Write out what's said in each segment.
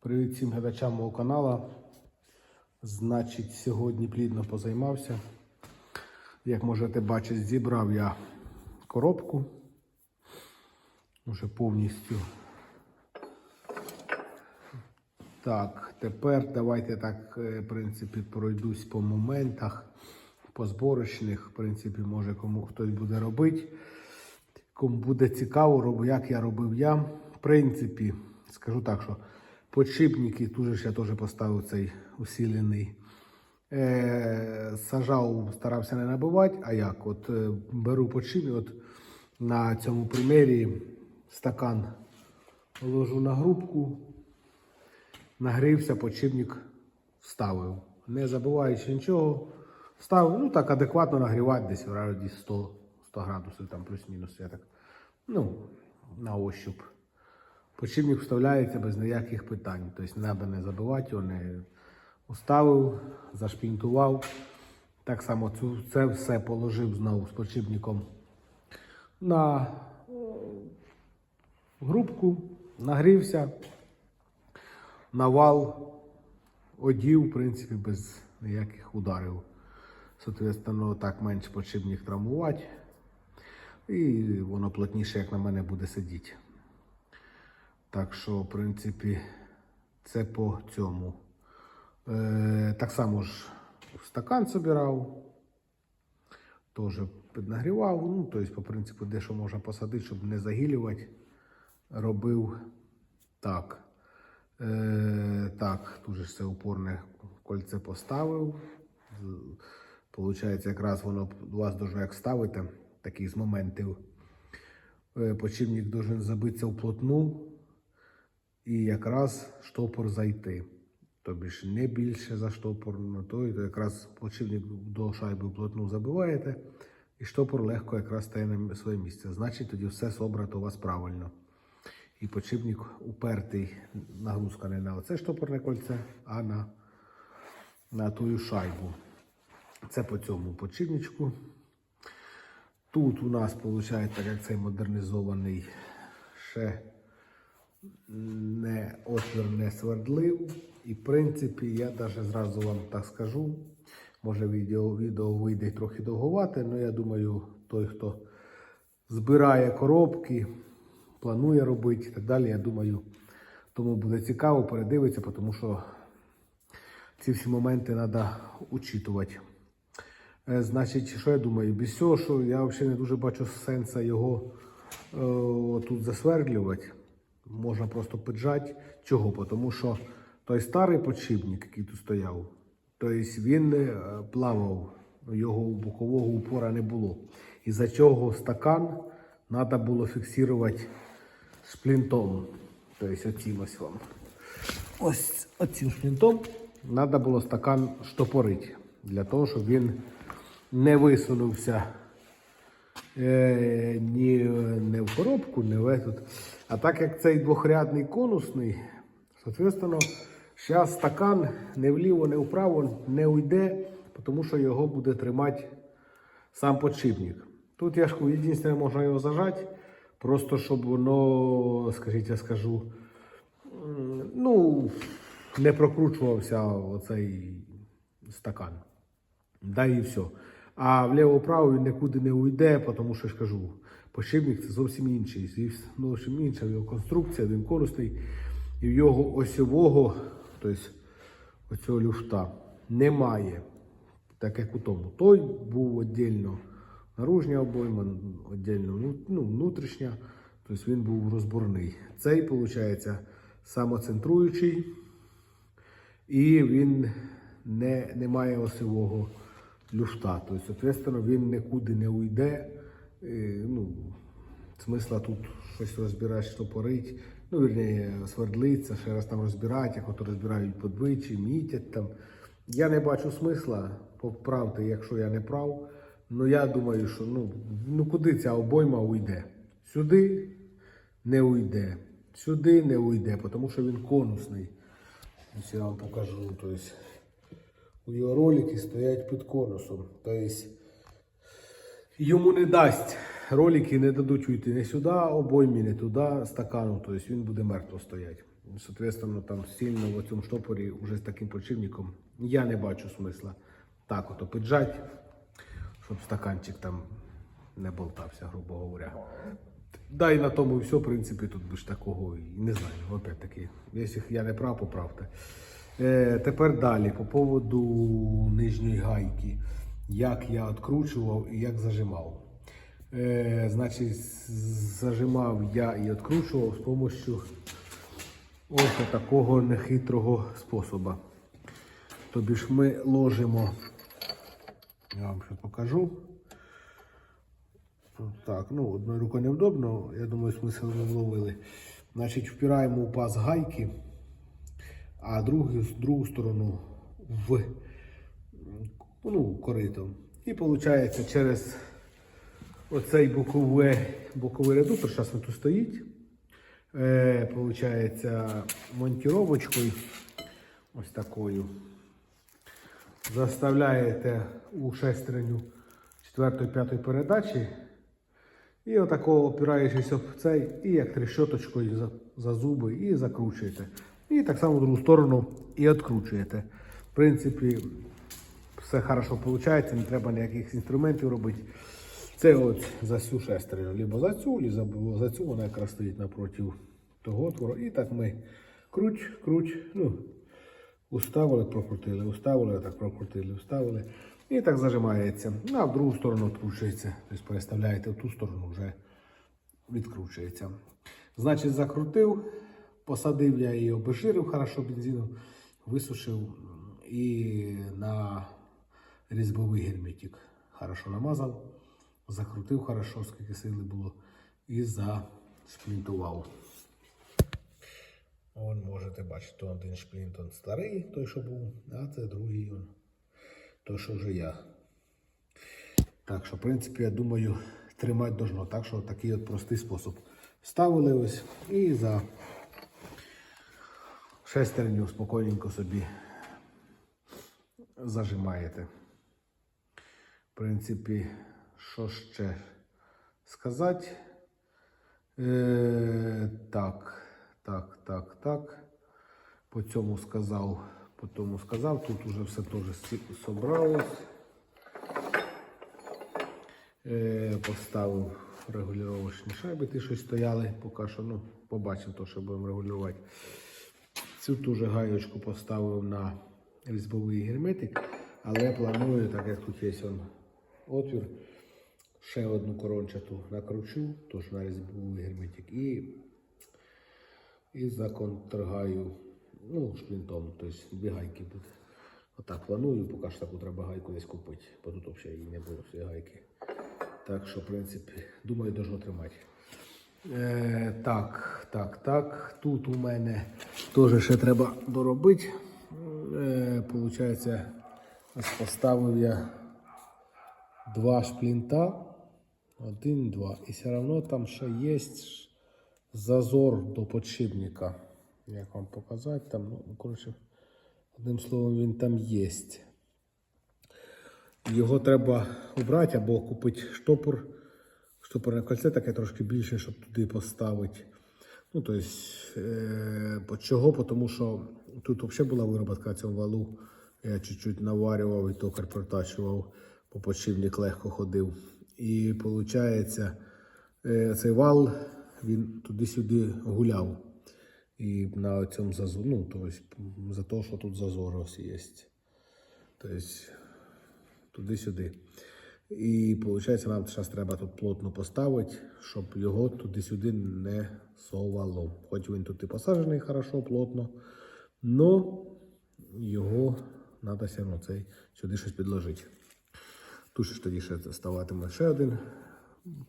Привіт всім глядачам мого каналу. Значить, сьогодні плідно позаймався. Як можете бачити, зібрав я коробку. Уже повністю. Так, тепер давайте так, е, в принципі, пройдусь по моментах, по зборочних. В принципі, може кому хтось буде робити. Кому буде цікаво, як я робив я. В принципі, скажу так, що подшипники, тут же ж я теж поставив цей усилений. Е, сажав, старався не набивати, а як? От е, беру подшипник, от на цьому примірі стакан ложу на грубку, нагрівся, подшипник вставив. Не забуваючи нічого, вставив, ну так адекватно нагрівати десь в радіус 100, 100 градусів, там плюс-мінус. Я так, ну, на ощуп. Подшипник вставляється без ніяких питань. Тобто треба не забивати його, не уставив, зашпінтував. Так само цю, це все положив знову з подшипником на е, грубку, нагрівся, навал, одів, в принципі, без ніяких ударів. Соответственно, так менше подшипник травмувати. І воно плотніше, як на мене, буде сидіти. Так що, в принципі, це по цьому. Е, так само ж стакан собирав, теж піднагрівав. Ну, тобто, по принципу, де що можна посадити, щоб не загілювати. Робив так. Е, так, тут же ж це упорне кольце поставив. Получається, якраз воно у вас дуже як ставите, такий з моментів. Е, Почивник должен забитися вплотну і якраз штопор зайти. Тобі ж не більше за штопор, на той, то якраз почивник до шайби вплотну забиваєте, і штопор легко якраз стає на своє місце. Значить, тоді все собрато у вас правильно. І почивник упертий, нагрузка не на оце штопорне кольце, а на, на тую шайбу. Це по цьому почивничку. Тут у нас виходить, як цей модернізований ще не отвір не свердлив. І в принципі, я навіть зразу вам так скажу. Може відео, відео вийде трохи довгувати, але я думаю, той, хто збирає коробки, планує робити і так далі, я думаю, тому буде цікаво, передивитися, тому що ці всі моменти треба учитувати. Е, Значить, що я думаю, без цього, що я взагалі не дуже бачу сенсу його е, тут засвердлювати. Можна просто піджати. Чого? Тому що той старий подшипник, який тут стояв, тобто він е, плавав, його бокового упора не було. І за чого стакан треба було фіксувати шплінтом. Тобто оцім ось вам. Ось оцим шплінтом треба було стакан штопорити, для того, щоб він не висунувся е, ні не в коробку, не в этот. А так як цей двохрядний конусний, соответственно, зараз стакан не вліво, не вправо не уйде, тому що його буде тримати сам подшипник. Тут я ж єдине, можна його зажати, просто щоб воно, скажіть, я скажу, ну, не прокручувався оцей стакан. Да і все. А вліво-право він нікуди не уйде, тому що я ж кажу, подшипник це зовсім інший. Ну, зовсім інша його конструкція, він конусний. І в його осьового, тобто оцього люфта, немає. Так як у тому. Той був віддільно наружня обойма, віддільно ну, внутрішня, тобто він був розборний. Цей, виходить, самоцентруючий, і він не, не має осьового люфта. Тобто, соответственно, він нікуди не уйде. Ну, смисла тут щось розбирати, штопорить, ну, вірніше, свердлиться, ще раз там розбирати, як ото розбирають подвичі, мітять там. Я не бачу смисла, поправте, якщо я не прав. Ну я думаю, що ну, ну куди ця обойма уйде? Сюди не уйде, сюди не уйде, тому що він конусний. Я вам покажу. Тобто, у його ролики стоять під конусом. Тобто, йому не дасть. Ролики не дадуть уйти не сюди, обоймі, не туди, стакану. Тобто він буде мертво стояти. Соответственно, там сильно в цьому штопорі вже з таким подшипником я не бачу смисла так ото піджать, щоб стаканчик там не болтався, грубо говоря. Да, і на тому все, в принципі, тут більш такого і не знаю. Опять таки, якщо я не прав, поправте. Е, тепер далі, по поводу нижньої гайки. Як я відкручував і як зажимав. Е, значить, зажимав я і відкручував з допомогою ось такого нехитрого способу. Тобі ж ми ложимо, я вам ще покажу. Так, ну одною рукою невдобно, я думаю, смисл ви вловили. Значить, впираємо у паз гайки, а другу, другу сторону в ну, корито. І виходить через оцей боковий, боковий редуктор, зараз він тут стоїть. Е, монтіровочкою, ось такою. Заставляєте у шестерню 4-5 передачі. І отако опираючись об цей, і як трещоточкою за, за зуби, і закручуєте. І так само в другу сторону і відкручуєте. В принципі, все хорошо виходить, не треба ніяких інструментів робити. Це от за цю шестерню. Либо за цю, либо за цю вона якраз стоїть напроти того отвору. І так ми круть, круть, ну, уставили, прокрутили, уставили, так прокрутили, уставили. І так зажимається. А в другу сторону відкручується. Тобто переставляєте в ту сторону, вже відкручується. Значить, закрутив, посадив я її, обезжирив хорошо бензином, висушив і на різьбовий герметик хорошо намазав, закрутив хорошо, скільки сили було, і зашплінтував. Вон можете бачити, один шплінт он старий, той, що був, а це другий он, той, що вже я. Так що, в принципі, я думаю, тримати должно. Так що такий от простий спосіб. Ставили ось і за шестерню спокійненько собі зажимаєте. В принципі, що ще сказати? Е, так, так, так, так. По цьому сказав, по тому сказав. Тут уже все теж собралось. Е, поставив регулювачні шайби, ті, що стояли, поки що, ну, побачимо то, що будемо регулювати. Цю ту же гаєчку поставив на різьбовий герметик, але планую, так як тут є он отвір, ще одну корончату накручу, теж на різьбовий герметик, і, і законтргаю ну, шплінтом, тобто дві гайки буде. Отак планую, поки що таку треба гайку десь купити, бо тут взагалі не було цієї гайки. Так що, в принципі, думаю, должно тримати. Е, так, так, так. Тут у мене теж ще треба доробити. Е, получається, поставив я два шплінта. Один, два. І все одно там ще є зазор до подшипника. Як вам показати? Там, ну, коротше, одним словом, він там є. Його треба обрати або купити штопор. Штопорне кольце таке трошки більше, щоб туди поставити. Ну, тобто, е, чого? Тому що тут взагалі була вироботка цього валу. Я чуть-чуть наварював і токар протачував, по легко ходив. І виходить, е, цей вал він туди-сюди гуляв. І на цьому зазорі, ну, тобто, за те, що тут зазор ось є. Тобто, туди-сюди. І виходить, нам зараз треба тут плотно поставити, щоб його туди-сюди не совало. Хоч він тут і посаджений хорошо, плотно, але його треба все одно сюди щось підложити. Тут тоді ще ставатиме ще один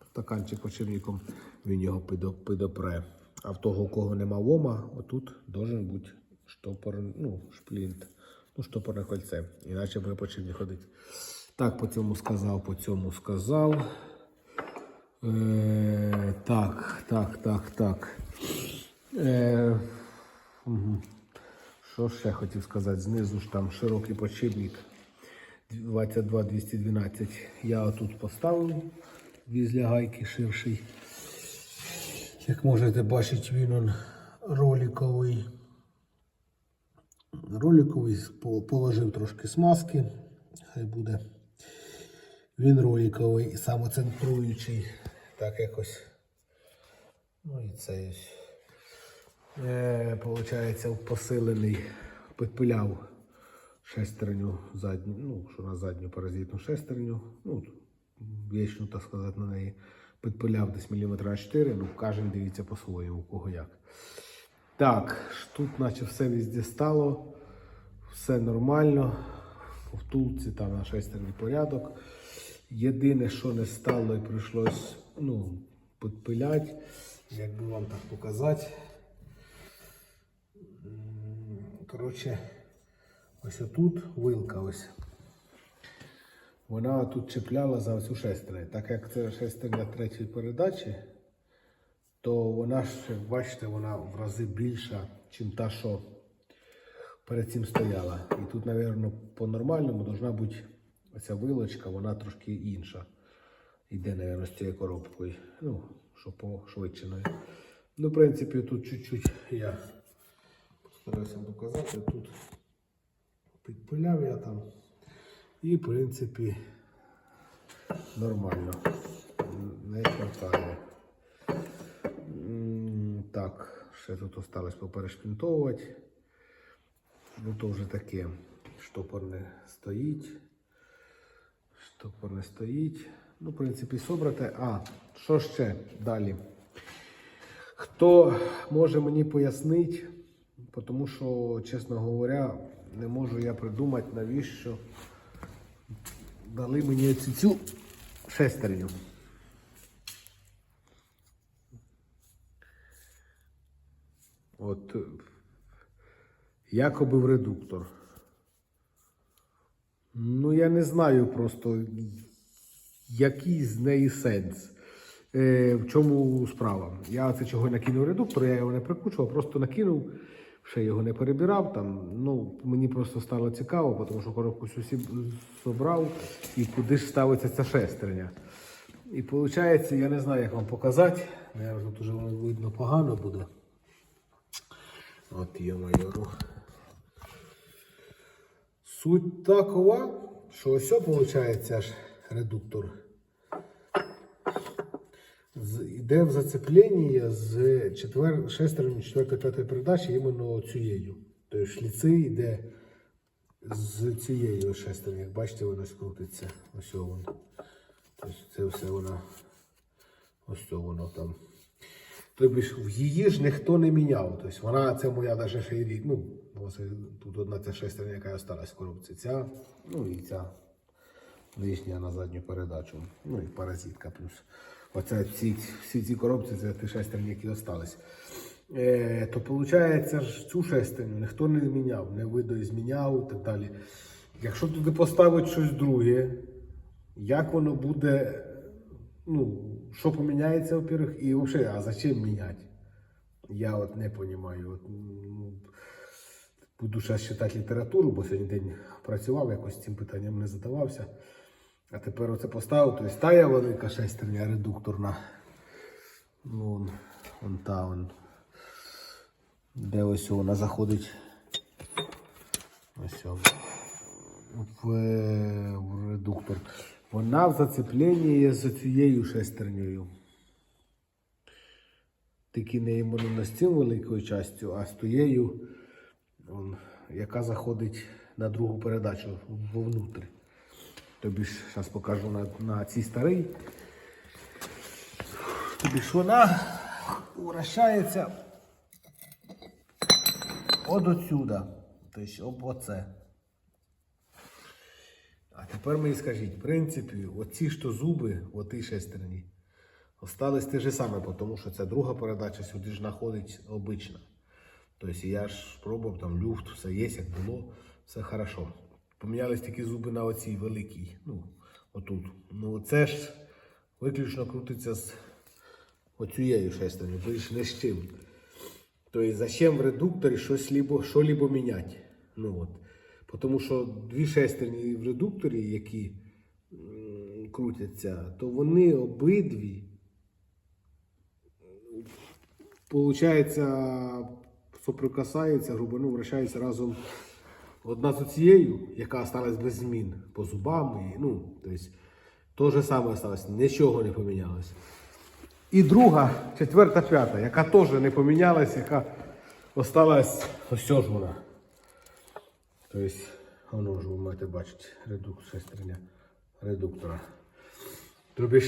стаканчик почерником, він його підопре. А в того, у кого нема вома, отут должен бути штопор, ну, шплінт, ну, штопорне кольце. Іначе буде почерник ходити. Так, по цьому сказав, по цьому сказав. Е, так, так, так, так. Е, угу. Що ще хотів сказати? Знизу ж там широкий подшипник 22-212. Я отут поставив візля гайки ширший. Як можете бачити, він он роликовий. Роликовий положив трошки смазки. Хай буде. Він роликовий, самоцентруючий. Так якось. Ну і ось. Е, получається, посилений, підпиляв шестерню задню, ну, що на задню паразитну шестерню, ну, вічну, так сказати, на неї. Підпиляв десь міліметра 4, ну, кожен дивіться по-своєму, у кого як. Так, тут наче все везде стало, все нормально. У втулці там на шестерний порядок. Єдине, що не стало і прийшлось ну, підпиляти, як би вам так показати. Коротше, ось отут вилка ось. Вона тут чіпляла за цю шестерню. Так як це шестерня третьої передачі, то вона ж, як бачите, вона в рази більша, ніж та, що перед цим стояла. І тут, мабуть, по-нормальному должна бути оця вилочка, вона трошки інша. Іде, мабуть, з цією коробкою. Ну, що пошвидшеною. Ну, в принципі, тут чуть-чуть я постараюся показати. Тут підпиляв я там. І, в принципі, нормально. Не хватає. Так, ще тут осталось поперешпінтовувати. Ну то вже таке. Штопор не стоїть. Штопор не стоїть. Ну, в принципі, собрате. А, що ще далі? Хто може мені пояснити, тому що, чесно говоря, не можу я придумати, навіщо дали мені цю, цю шестерню. От е, якоби в редуктор. Ну, я не знаю просто, який з неї сенс. Е, в чому справа? Я це чого накинув редуктор, я його не прикручував, просто накинув, ще його не перебирав. Там, ну, мені просто стало цікаво, тому що коробку всю собрав і куди ж ставиться ця шестерня. І виходить, я не знаю, як вам показати. Наверно, тут вже видно погано буде. От є майору. Суть такова, що ось виходить аж редуктор. Йде в зацеплення з четвер... шестерню четвертої п'ятої передачі іменно цією. Тобто шліци йде з цією шестерню. Як бачите, воно скрутиться. Ось воно. Тобто це все воно. Ось воно там. Тобто її ж ніхто не міняв. Тобто вона, це моя навіть ще рік. Ну, ось тут одна ця шестерня, яка осталась коробці. Ця, ну і ця лишня на задню передачу. Ну і паразитка плюс. Оце всі, всі ці коробці, це ті шестерні, які остались. Е, то виходить, ж цю шестерню ніхто не зміняв, не видоізміняв і так далі. Якщо туди поставити щось друге, як воно буде, ну, що поміняється, во-первых, і взагалі, а зачем міняти? Я от не розумію. От, ну, буду зараз читати літературу, бо сьогодні день працював, якось цим питанням не задавався. А тепер оце поставив, тобто тая велика шестерня редукторна. Ну, вон, вон та вон. Де ось вона заходить. Ось вон. В, в редуктор. Вона в зацепленні з цією шестернею. Тільки не іменно з цим великою частю, а з тією, он, яка заходить на другу передачу вовнутрь. Тобі ж зараз покажу на, на цій старий. Тобі ж вона вращається от отсюда. Тобто об оце. А тепер мені скажіть, в принципі, оці ж то зуби, в отій шестерні, остались те ж саме, тому що ця друга передача сюди ж знаходить обична. Тобто я ж пробував, там люфт, все є, як було, все хорошо. Помінялись такі зуби на оцій великій, ну, отут. Ну це ж виключно крутиться з оцією шестерню, більш не з чим. Тобто, зачем в редукторі щось либо, що-либо міняти? Ну, от. Тому що дві шестерні в редукторі, які крутяться, то вони обидві Получається, соприкасається, грубо ну, вращається разом одна з цією, яка осталась без змін по зубам. І, ну, тобто, то же саме осталось, нічого не помінялось. І друга, четверта, п'ята, яка теж не помінялась, яка осталась ось ж вона. Тобто, воно ж ви маєте бачити, редук, шестерня редуктора. Тобто,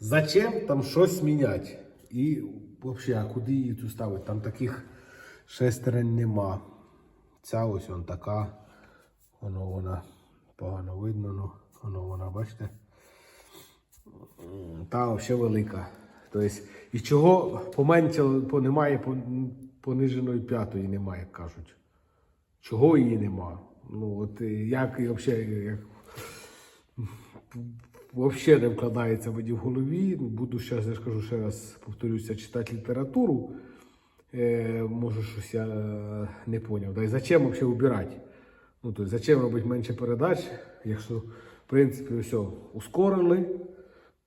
зачем там щось міняти? І взагалі, а куди її тут ставити? Там таких шестерень нема. Ця ось вона така. Воно вона погано видно, ну, воно вона, бачите? Та взагалі велика. Тобто, і чого поменшало, по- немає пониженої п'ятої, немає, як кажуть. Чого її нема? Ну, от е, як і взагалі, як взагалі не вкладається мені в голові. Буду зараз, я ж ще раз повторюся, читати літературу. Е, може, щось я е, не поняв. Да і зачем взагалі убирати? Ну, тобто, зачем робити менше передач, якщо, в принципі, все, ускорили,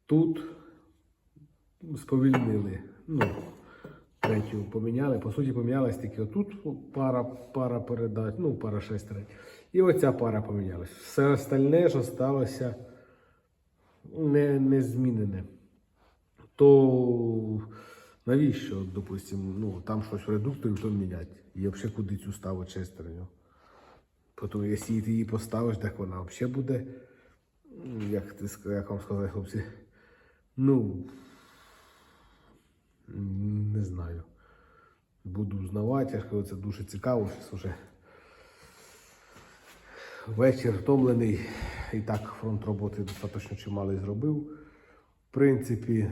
тут сповільнили. Ну, третю поміняли. По суті, помінялась тільки отут пара, пара передач, ну, пара шестерень. І оця пара помінялась. Все остальне ж осталося не, не змінене. То навіщо, допустимо, ну, там щось в редукторі, то міняти. І взагалі куди цю ставити шестерню? Тому, якщо ти її поставиш, так вона взагалі буде, як, ти, як вам сказати, хлопці, ну, не знаю. Буду узнавати, я це дуже цікаво, щось вже вечір втомлений. І так фронт роботи достатньо чималий зробив. В принципі,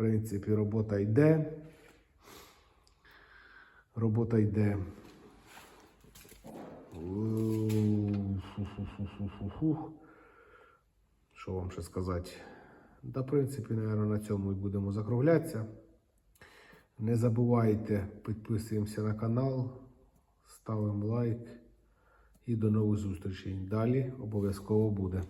принципі, робота йде. Робота йде. Що вам ще сказати? Та, в принципі, наверное, на цьому і будемо закруглятися. Не забувайте, підписуємося на канал, ставимо лайк і до нових зустрічей. Далі обов'язково буде.